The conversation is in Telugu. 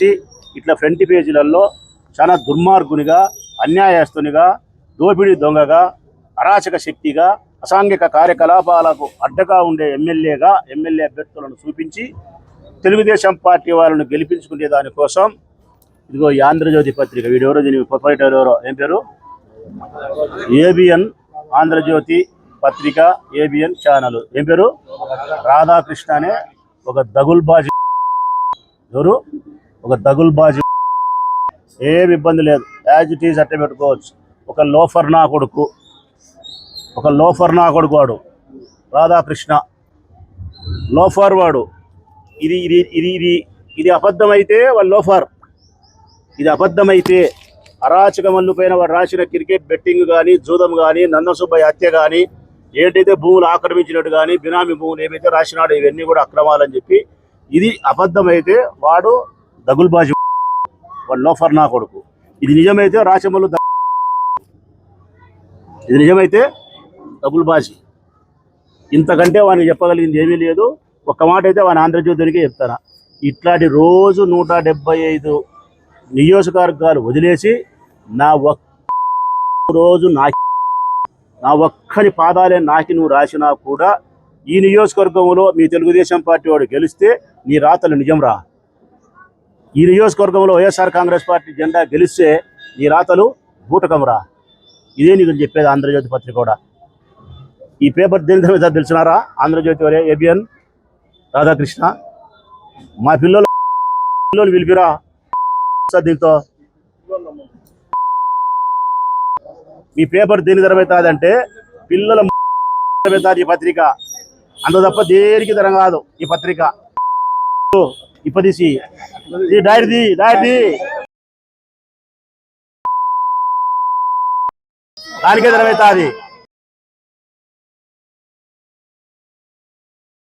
ఇట్లా ఫ్రంట్ పేజీలలో చాలా దుర్మార్గునిగా అన్యాయస్తునిగా దోపిడీ దొంగగా అరాచక శక్తిగా అసాంఘిక కార్యకలాపాలకు అడ్డగా ఉండే ఎమ్మెల్యేగా ఎమ్మెల్యే అభ్యర్థులను చూపించి తెలుగుదేశం పార్టీ వాళ్ళను గెలిపించుకునే దానికోసం ఇదిగో ఈ ఆంధ్రజ్యోతి పత్రిక. వీడెవరో దీని ప్రొపరేటర్ ఎవరో? ఏం పేరు? ఏబిఎన్ ఆంధ్రజ్యోతి పత్రిక ఏబిఎన్ ఛానల్. ఏం పేరు? రాధాకృష్ణ అనే ఒక దగుల్బాజీ ఎవరు? ఒక దగుల్ దగుల్బాజీ ఏమి ఇబ్బంది లేదు. యాజ్ ఇట్ ఈజ్ అట్టే పెట్టుకోవచ్చు. ఒక లోఫర్ నా కొడుకు. ఒక లోఫర్ నా కొడుకు వాడు. రాధాకృష్ణ. లోఫర్ వాడు. ఇది ఇది ఇది ఇది ఇది అబద్ధమైతే వాళ్ళు లోఫర్. ఇది అబద్ధమైతే అరాచక మల్లుపైన వాడు రాసిన క్రికెట్ బెట్టింగ్ కానీ జూదం కానీ నందసుబ్బయ్య హత్య కానీ ఏంటైతే భూములు ఆక్రమించినట్టు కానీ బినామీ భూములు ఏమైతే రాసినాడో ఇవన్నీ కూడా అక్రమాలని చెప్పి ఇది అబద్ధమైతే వాడు దగుల్బాజు వాడు లోఫర్ నా కొడుకు. ఇది నిజమైతే రాచమల్లు ఇది నిజమైతే దగుల్బాజీ ఇంతకంటే వానికి చెప్పగలిగింది ఏమీ లేదు. ఒక్క మాట అయితే వాని ఆంధ్రజ్యోతికే చెప్తాను. ఇట్లాంటి రోజు నూట డెబ్బై ఐదు నియోజకవర్గాలు వదిలేసి నా ఒక్క రోజు నా నా ఒక్కని పాదాలే నాకి నువ్వు రాసినా కూడా ఈ నియోజకవర్గంలో మీ తెలుగుదేశం పార్టీ వాడు గెలిస్తే నీ రాతలు నిజం రా ఈ నియోజకవర్గంలో వైఎస్ఆర్ కాంగ్రెస్ పార్టీ జెండా గెలిస్తే నీ రాతలు బూటకం రా ఇదే నీకు చెప్పేది ఆంధ్రజ్యోతి పత్రిక కూడా. ఈ పేపర్ దేని మీద తెలిసినారా? ఆంధ్రజ్యోతి వరే ఏబిఎన్ రాధాకృష్ణ. మా పిల్లలు పిల్లలు పిలిపిరా? సార్ దీంతో. ఈ పేపర్ దేని ధరమవుతుందంటే పిల్లల ఈ పత్రిక. అంత తప్ప దేనికి ధర కాదు ఈ పత్రిక. ఇప్పదీసి ఈ డైరీది డైరీది దానికే ధరమవుతుంది